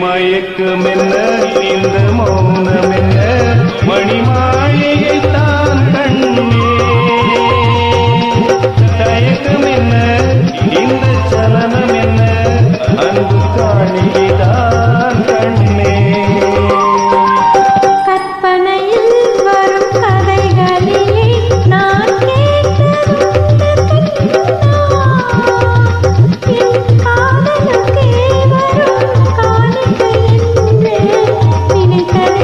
மயக்கம் என்ன இந்த மௌனம் என்ன மணிமாயையை தான்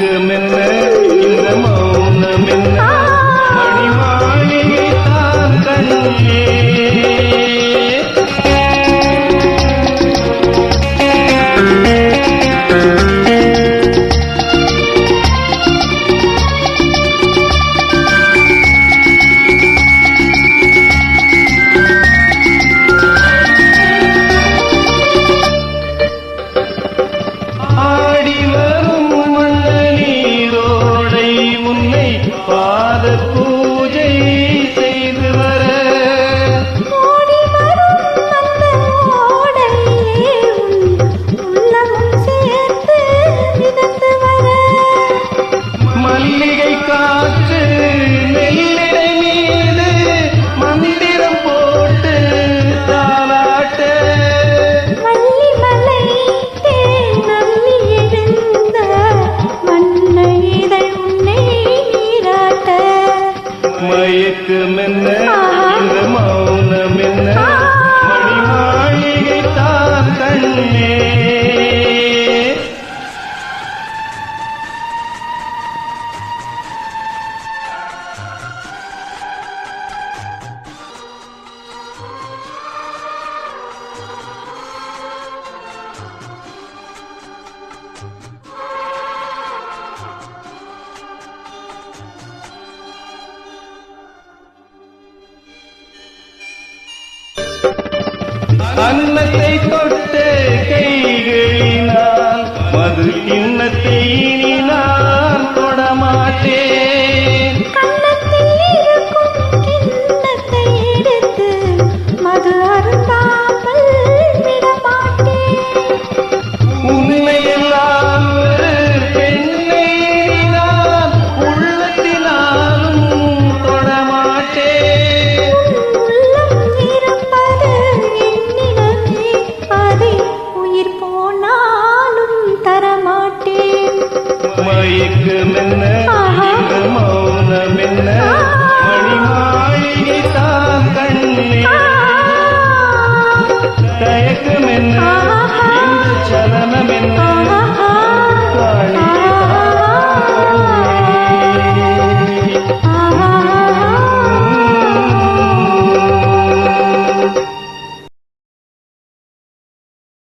மின்ன ஈகை காற்று நெல்லிடை மீது மந்திரம் போட்டு தாளாட்டு மயக்கு மென்ன இந்த மௌனம் என்ன மணி மாளிகை தான் தண்ணே அன்னத்தை மலைக்கு மின்ன மௌன மின்ன மணிமாயினி தான் கண்ணே தயக்கு மின்ன